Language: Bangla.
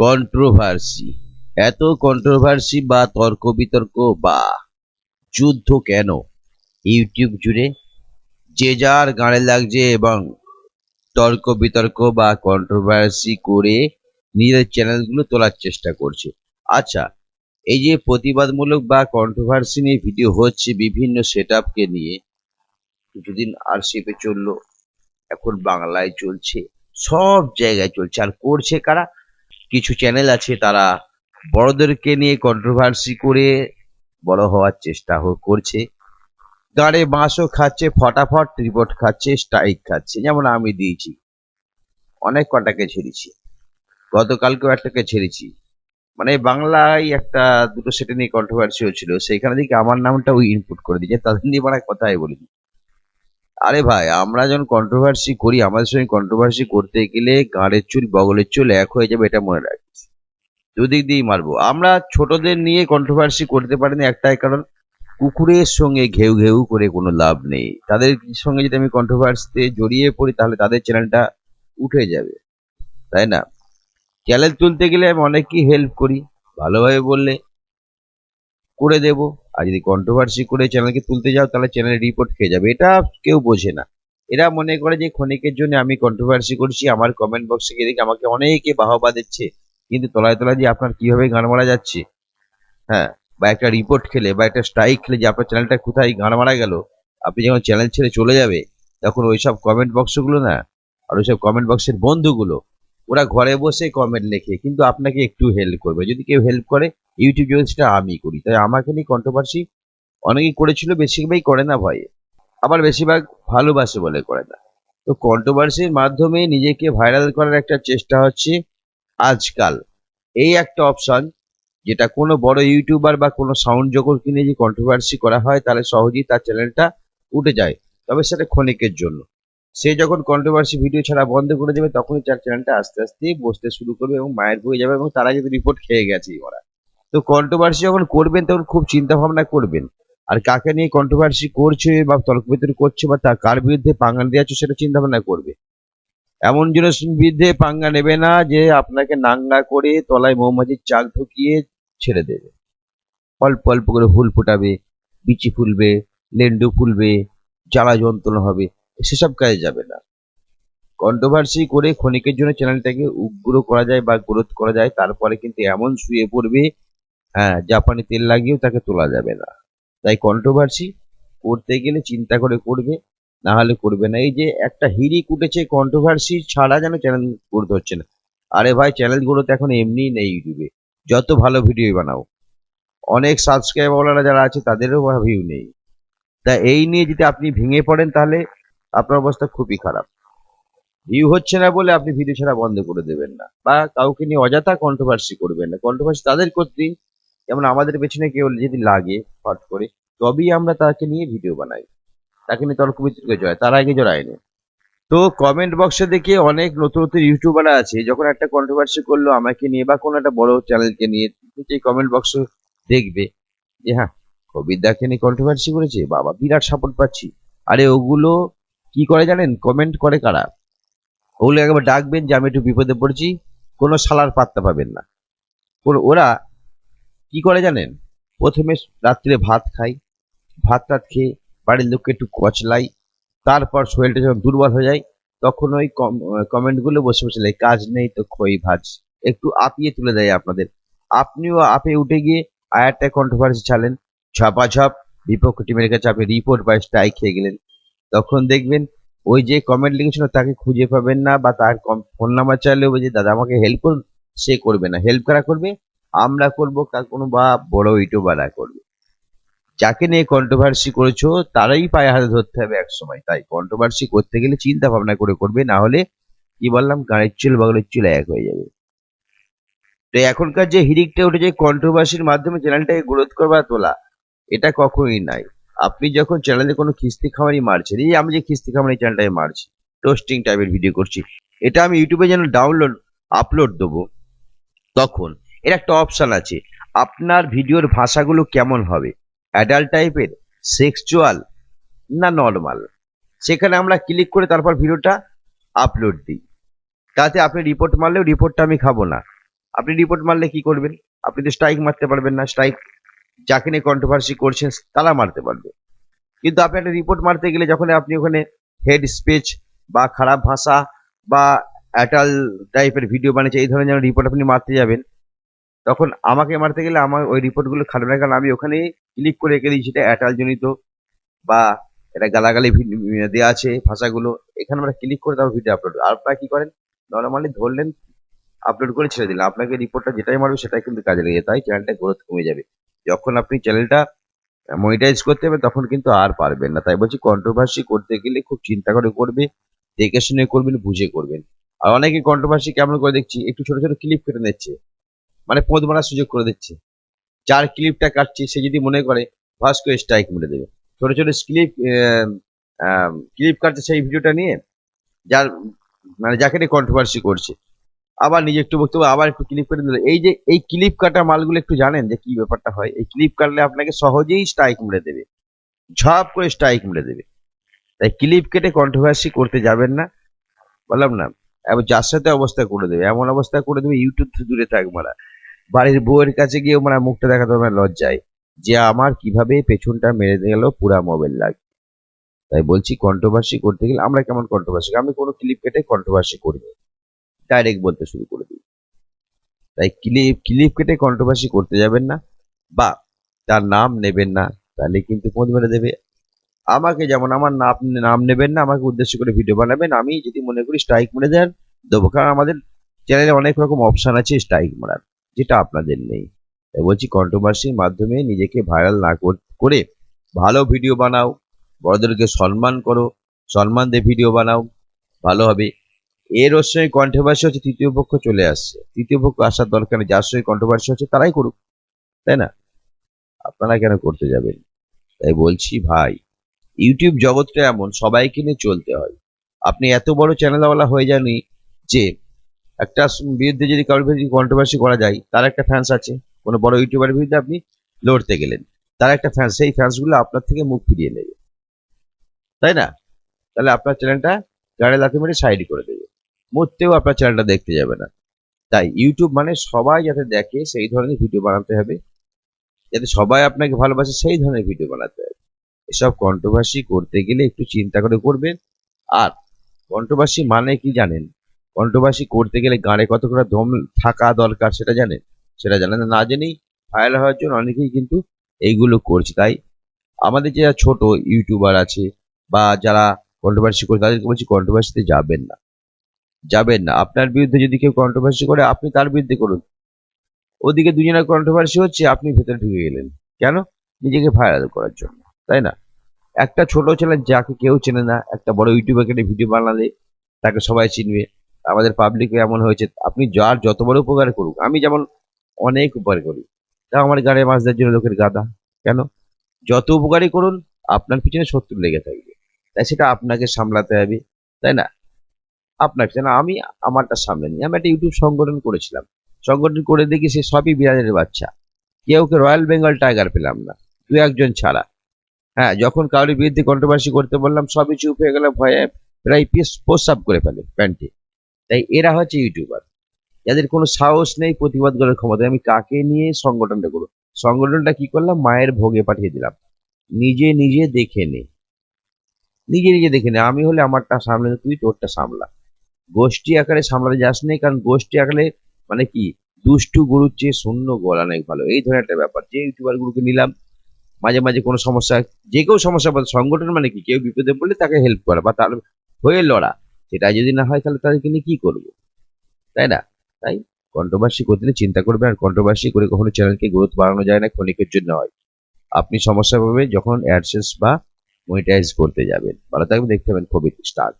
কন্ট্রোভার্সি এত কন্ট্রোভার্সি বা তর্ক বিতর্ক বা যুদ্ধ কেন? ইউটিউব জুড়ে যে যার গানে লাগছে এবং তর্ক বিতর্ক বা কন্ট্রোভার্সি করে নিজের চ্যানেলগুলো তোলার চেষ্টা করছে। আচ্ছা এই যে প্রতিবাদমূলক বা কন্ট্রোভার্সি নিয়ে ভিডিও হচ্ছে বিভিন্ন সেট নিয়ে, কিছুদিন আরসিপে চলল, এখন বাংলায় চলছে, সব জায়গায় চলছে। আর করছে কারা? কিছু চ্যানেল আছে তারা বড়দেরকে নিয়ে কন্ট্রোভার্সি করে বড় হওয়ার চেষ্টা করছে। গাড়ে বাঁশও খাচ্ছে, ফটাফট রিপোর্ট খাচ্ছে স্ট্রাইক খাচ্ছে, যেমন আমি দিয়েছি। অনেক কটাকে ছেড়েছি। গতকালকেও একটাকে ছেড়েছি। মানে বাংলায় একটা দুটো সেটা নিয়ে কন্ট্রোভার্সি হয়েছিল, সেইখানে দিকে আমার নামটা ওই ইনপুট করে দিয়েছে, তাদের নিয়ে মানে কথাই বলিনি। আরে ভাই, আমরা যখন কন্ট্রোভার্সি করি, আমাদের সঙ্গে কন্ট্রোভার্সি করতে গেলে গাঁড়ের চুল, বগলের চুল এক হয়ে যাবে, এটা মনে রাখিস। দুদিক দিয়েই মারবো। আমরা ছোটদের নিয়ে কন্ট্রোভার্সি করতে পারিনি, একটাই কারণ, কুকুরের সঙ্গে ঘেউ ঘেউ করে কোনো লাভ নেই। তাদের সঙ্গে যদি আমি কন্ট্রোভার্সিতে জড়িয়ে পড়ি, তাহলে তাদের চ্যানেলটা উঠে যাবে। তাই না? চ্যানেল তুলতে গেলে আমি অনেককেই হেল্প করি। ভালোভাবে বললে, করে দেব। আর যদি কন্ট্রোভার্সি করে চ্যানেলকে তুলতে যাও, তাহলে চ্যানেল রিপোর্ট খেয়ে যাবে। এটা কেউ বোঝে না। এরা মনে করে যে ক্ষণিকের জন্য আমি কন্ট্রোভার্সি করছি, আমার কমেন্ট বক্সে গিয়ে দেখি আমাকে অনেকে বাহবা দিচ্ছে। কিন্তু তলায় তলায় যে আপনার কীভাবে গান মারা যাচ্ছে হ্যাঁ বা একটা রিপোর্ট খেলে, বা একটা স্ট্রাইক খেলে যে আপনার চ্যানেলটা কোথায় গান মারা গেল, আপনি যখন চ্যানেল ছেড়ে চলে যাবে, তখন ওইসব কমেন্ট বক্সগুলো না, আর ওইসব কমেন্ট বক্সের বন্ধুগুলো ওরা ঘরে বসে কমেন্ট লেখে, কিন্তু আপনাকে একটু হেল্প করবে। যদি কেউ হেল্প করে ইউটিউব সেটা আমি করি। তাই আমাকে নিয়ে কন্ট্রোভার্সি অনেকেই করেছিল, বেশিরভাগই করে না ভয়ে। আবার বেশিরভাগ ভালোবাসে বলে করে না। তো কন্ট্রোভার্সির মাধ্যমে নিজেকে ভাইরাল করার একটা চেষ্টা হচ্ছে আজকাল। এই একটা অপশন যেটা কোনো বড় ইউটিউবার বা কোনো সাউন্ড জগৎকে নিয়ে যে কন্ট্রোভার্সি করা হয়, তাহলে সহজেই তার চ্যানেলটা উঠে যায়। তবে সেটা ক্ষণিকের জন্য। সে যখন কন্ট্রোভার্সি ভিডিও ছাড়া বন্ধ করে দেবে, তখনই তার চ্যানেলটা আস্তে আস্তে বসতে শুরু করবে এবং মায়ের হয়ে যাবে এবং তারা কিন্তু রিপোর্ট খেয়ে গেছে ওরা। তো কন্ট্রোভার্সি যখন করবেন, তখন খুব চিন্তা ভাবনা করবেন। আর কাকে নিয়ে কন্ট্রোভার্সি করছে বা তর্ক বিতর্ক করছে বা তা কার বিরুদ্ধে পাঙ্গা দিয়েছে সেটা চিন্তা ভাবনা করবে। এমন জিনিসের বিরুদ্ধে পাঙ্গা নেবে না যে আপনাকে নাঙ্গা করে তলায় মৌমাছির চাক ঢুকিয়ে ছেড়ে দেবে। অল্প অল্প করে ফুল ফোটাবে, বিচি ফুলবে, লেন্ডু ফুলবে, জ্বালা যন্ত্রণা হবে। সেসব কাজে যাবে না। কন্ট্রোভার্সি করে ক্ষণিকের জন্য চ্যানেলটাকে উগ্র করা যায় বা গ্রোথ করা যায় তারপরে কিন্তু এমন শুয়ে পড়বে হ্যাঁ জাপানি তেল লাগিয়েও তাকে তোলা যাবে না। তাই কন্ট্রোভার্সি করতে গেলে চিন্তা করে করবে, না হলে করবে না। এই যে একটা হিরিক উঠেছে কন্ট্রোভার্সি ছাড়া যেন চ্যানেল গ্রোথ হচ্ছে না। আরে ভাই চ্যানেল তো এখন এমনিই নেই ইউটিউবে। যত ভালো ভিডিও বানাও। অনেক সাবস্ক্রাইবাররা যারা আছে, তাদেরও ভিউ নেই। তা এই নিয়ে যদি আপনি ভেঙে পড়েন তাহলে আপনার অবস্থা খুবই খারাপ। ভিউ হচ্ছে না বলে আপনি ভিডিও ছাড়া বন্ধ করে দেবেন না। বা কাউকে নিয়ে অযথা কন্ট্রোভার্সি করবেন না। কন্ট্রোভার্সি তাদের করতে যেমন আমাদের পেছনে কেউ যদি লাগে হট করে, তবেই আমরা তাকে নিয়ে ভিডিও বানাই। তাকে নিয়ে তর্ক বিতর্কে জয় তার আগে জড়ায় না তো কমেন্ট বক্সে দেখে অনেক নতুন নতুন ইউটিউবাররা আছে, যখন একটা কন্ট্রোভার্সি করল আমাকে নিয়ে বা কোনো একটা বড় চ্যানেলকে নিয়ে সেই কমেন্ট বক্স দেখবে যে হ্যাঁ কবিরদাকে নিয়ে কন্ট্রোভার্সি করেছে, বাবা বিরাট সাপোর্ট পাচ্ছি। আরে ওগুলো কি করে জানেন? কমেন্ট করে কারা? ওগুলো একবার ডাকবেন যে আমি একটু বিপদে পড়েছি, কোনো শালার পাত্তা পাবেন না। ওরা কি করে জানেন? প্রথমে রাত্রে ভাত খাই ভাত টাত খেয়ে বাড়ির লোককে একটু কচলাই তারপর শরীরটা যখন দুর্বল হয়ে যায়, তখন ওই কমেন্টগুলো বসে বসে লেয় কাজ নেই তো খই ভাজ। একটু আপিয়ে তুলে দেয় আপনাদের। আপনিও আপে উঠে গিয়ে আয়ারটা কন্ট্রোভার্সি ছাড়লেন ঝপাঝপ বিপক্ষ টিমের কাছে আপনি রিপোর্ট বা স্ট্রাইক খেয়ে গেলেন। তখন দেখবেন ওই যে কমেন্ট লিখেছিল তাকে খুঁজে পাবেন না বা তার ফোন নাম্বার চাইলেও যে, দাদা, আমাকে হেল্প করুন। সে করবে না। হেল্প কারা করবে? আমরা করব, কার কোনো বা বড় ইউটিউবাররা করবে। যাকে নিয়ে কন্ট্রোভার্সি করেছ, তারাই পায়ে হাতে ধরতে হবে এক সময় তাই কন্ট্রোভার্সি করতে গেলে চিন্তা ভাবনা করে করবে, না হলে কি বললাম, গাড়ির চুল বাগলের চুল এক হয়ে যাবে। তো এখনকার যে হিরিকটা উঠেছে কন্ট্রোভার্সির মাধ্যমে চ্যানেলটাকে গ্রোথ করবা তোলা, এটা কখনোই নাই। আপনি যখন চ্যানেলে কোনো খিস্তি খামারি মারছেন, এই আমি যে খিস্তি খামারি চ্যানেলটায় মারছি টোস্টিং টাইপের ভিডিও করছি, এটা আমি ইউটিউবে যেন ডাউনলোড আপলোড দেবো, তখন। এর একটা অপশান আছে, আপনার ভিডিওর ভাষাগুলো কেমন হবে? অ্যাডাল্ট টাইপের সেক্সুয়াল না নর্মাল সেখানে আমরা ক্লিক করে তারপর ভিডিওটা আপলোড দিই। তাতে আপনি রিপোর্ট মারলেও রিপোর্টটা আমি খাব না। আপনি রিপোর্ট মারলে কি করবেন? আপনি তো স্ট্রাইক মারতে পারবেন না স্ট্রাইক যাকে নিয়ে কন্ট্রোভার্সি করছেন, তারা মারতে পারবে। কিন্তু আপনি একটা রিপোর্ট মারতে গেলে যখন আপনি ওখানে হেড স্পিচ বা খারাপ ভাষা বা অ্যাটাল টাইপের ভিডিও বানিয়েছে এই ধরনের যেন রিপোর্ট আপনি মারতে যাবেন, তখন আমাকে মারতে গেলে আমার ওই রিপোর্টগুলো খাটবে না কারণ আমি ওখানে ক্লিক করে রেখে দিই সেটা অ্যাটাল জনিত বা এটা গালাগালি দেওয়া আছে ভাষাগুলো। এখানে আমরা ক্লিক করে তারপর ভিডিও আপলোড আর আপনারা কি করেন? নর্মালি ধরলেন আপলোড করে ছেড়ে দিলেন। আপনাকে রিপোর্টটা যেটাই মারবে, সেটাই কিন্তু কাজে লেগে তাই চ্যানেলটা গ্রোথ কমে যাবে। যখন আপনি চ্যানেলটা মনিটাইজ করতে হবে তখন কিন্তু আর পারবেন না। তাই বলছি কন্ট্রোভার্সি করতে গেলে খুব চিন্তা করে করবে, দেখে শুনে করবেন, বুঝে করবেন। আর অনেকে কন্ট্রোভার্সি কেমন করে দেখছি, একটু ছোট ছোট ক্লিপ কেটে নিচ্ছে। মানে পদ মারার সুযোগ করে দিচ্ছে। যার ক্লিপটা কাটছে, সে যদি মনে করে ভাস করে স্ট্রাইক মেরে দেবে। ছোট ছোট ক্লিপ ক্লিপ কাটছে সেই ভিডিওটা নিয়ে, যার মানে যাকে নিয়ে কন্ট্রোভার্সি করছে। আবার নিজে একটু বক্তব্য, আবার একটু ক্লিপ কেটে দিল। এই যে, এই ক্লিপ কাটা মালগুলো একটু জানেন যে কি ব্যাপারটা হয়? এই ক্লিপ কাটলে আপনাকে সহজেই স্ট্রাইক মেরে দেবে। ঝাপ করে স্ট্রাইক মেরে দেবে। তাই ক্লিপ কেটে কন্ট্রোভার্সি করতে যাবেন না। বললাম না, এবার যার সাথে অবস্থা করে দেবে, এমন অবস্থা করে দেবে ইউটিউব থেকে দূরে থাক মারা। বাড়ির বউয়ের কাছে গিয়ে মানে মুখটা দেখাতে হবে লজ্জায়। যে আমার কীভাবে পেছনটা মেরে গেল পুরা মোবাইল লাগে তাই বলছি কন্ট্রোভার্সি করতে গেলে আমরা কেমন কন্ট্রোভার্সি আমি কোনো ক্লিপ কেটে কন্ট্রোভার্সি করিনি। ডাইরেক্ট বলতে শুরু করে দিই। তাই ক্লিপ ক্লিপ কেটে কন্ট্রোভার্সি করতে যাবেন না বা তার নাম নেবেন না, তাহলে কিন্তু পদ মেরে দেবে। আমাকে যেমন আমার নাম নাম নেবেন না, আমাকে উদ্দেশ্য করে ভিডিও বানাবেন, আমি যদি মনে করি স্ট্রাইক মেরে দেন, দেবো। কারণ আমাদের চ্যানেলে অনেক রকম অপশান আছে স্ট্রাইক মারার, যেটা আপনাদের নেই। তাই বলছি কন্ট্রোভার্সির মাধ্যমে নিজেকে ভাইরাল না করে ভালো ভিডিও বানাও, বড়দেরকে সম্মান করো, সম্মান দিয়ে ভিডিও বানাও, ভালো হবে। এর ওর সঙ্গে কন্ট্রোভার্সি হচ্ছে তৃতীয় পক্ষ চলে আসছে। তৃতীয় পক্ষ আসার দরকার নেই, যার সঙ্গে কন্ট্রোভার্সি হচ্ছে তারাই করুক, তাই না? আপনারা কেন করতে যাবেন? তাই বলছি ভাই, ইউটিউব জগৎটা এমন, সবাইকে নিয়ে চলতে হয়। আপনি এত বড় চ্যানেলওয়ালা হয়ে যানই যে একটা বিরুদ্ধে যদি কারোর বিরুদ্ধে কন্ট্রোভার্সি করা যায়, তার একটা ফ্যান্স আছে। কোনো বড় ইউটিউবারের বিরুদ্ধে আপনি লড়তে গেলেন। তার একটা ফ্যান্স সেই ফ্যান্সগুলো আপনার থেকে মুখ ফিরিয়ে নেবে। তাই না? তাহলে আপনার চ্যানেলটা গাড়ি লাথি মেরে সাইড করে দেবে। মরতেও আপনার চ্যানেলটা দেখতে যাবে না। তাই ইউটিউব মানে সবাই যাতে দেখে সেই ধরনের ভিডিও বানাতে হবে। যাতে সবাই আপনাকে ভালোবাসে সেই ধরনের ভিডিও বানাতে হবে। এসব কন্ট্রোভার্সি করতে গেলে একটু চিন্তা করে করবেন। আর কন্ট্রোভার্সি মানে কি জানেন? কন্ট্রোভার্সি করতে গেলে গানে কতটা দম থাকা দরকার সেটা জানেন? সেটা জানেন না, জেনেই ভাইরাল হওয়ার জন্য অনেকেই কিন্তু এইগুলো করছে। তাই আমাদের যারা ছোট ইউটিউবার আছে বা যারা কন্ট্রোভার্সি করে তাদেরকে বলছি কন্ট্রোভার্সিতে যাবেন না। যাবেন না। আপনার বিরুদ্ধে যদি কেউ কন্ট্রোভার্সি করে, আপনি তার বিরুদ্ধে করুন। ওদিকে দুজনের কন্ট্রোভার্সি হচ্ছে, আপনি ভেতরে ঢুকে গেলেন। কেন? নিজেকে ভাইরাল করার জন্য, তাই না? একটা ছোট ছেলে যাকে কেউ চেনে না, একটা বড় ইউটিউবারকে ভিডিও বানালে, তাকে সবাই চিনবে। আমাদের পাবলিক এমন হয়েছে, আপনি যার যত বড় উপকার করুক, আমি যেমন অনেক উপকার করি তা আমার গাড়ি মাছ দেওয়ার জন্য লোকের গাদা কেন? যত উপকারই করুন, আপনার পিছনে শত্রু লেগে থাকবে। তাই সেটা আপনাকে সামলাতে হবে, তাই না? আপনার পিছনে আমি আমারটা সামনে নিই। আমি একটা ইউটিউব সংগঠন করেছিলাম। সংগঠন করে দেখি সে সবই বিড়ালের বাচ্চা। কেউকে রয়্যাল বেঙ্গল টাইগার পেলাম না। দু একজন ছাড়া। হ্যাঁ যখন কারোর বিরুদ্ধে কন্ট্রোভার্সি করতে বললাম সবই চুপ হয়ে গেল ভয়ে প্রায় পিস প্রস্রাব করে ফেলে প্যান্টে। তাই এরা হচ্ছে ইউটিউবার। যাদের কোনো সাহস নেই প্রতিবাদ করার ক্ষমতা আমি কাকে নিয়ে সংগঠনটা করব? সংগঠনটা কি করলাম? মায়ের ভোগে পাঠিয়ে দিলাম। নিজে নিজে দেখে নে। নিজে নিজে দেখে নে। আমি হলে আমারটা সামলে নে, তুই তোরটা সামলা। গোষ্ঠী আকারে সামলাতে যাস নেই কারণ গোষ্ঠী আকারে মানে কি? দুষ্টু গরুর চেয়ে শূন্য গোলা অনেক ভালো। এই ধরনের একটা ব্যাপার। যে ইউটিউবার গুলোকে নিলাম, মাঝে মাঝে কোনো সমস্যা, যে কেউ সমস্যা বলে সংগঠন মানে কি? কেউ বিপদে পড়লে তাকে হেল্প করা বা তার হয়ে লড়া। সেটা যদি না হয় তাহলে তাদেরকে নিয়ে কি করব? তাই না? তাই কন্ট্রোভার্সি করতে চিন্তা করবেন আর কন্ট্রোভার্সি করে কখনো চ্যানেলকে গ্রোথ বাড়ানো যায় না, ক্ষণিকের জন্য হয়। আপনি সমস্যা পাবে যখন অ্যাডসেন্স বা মনিটাইজ করতে যাবেন। ভালো থাকবেন, দেখতে পাবেন কবির স্টার্ট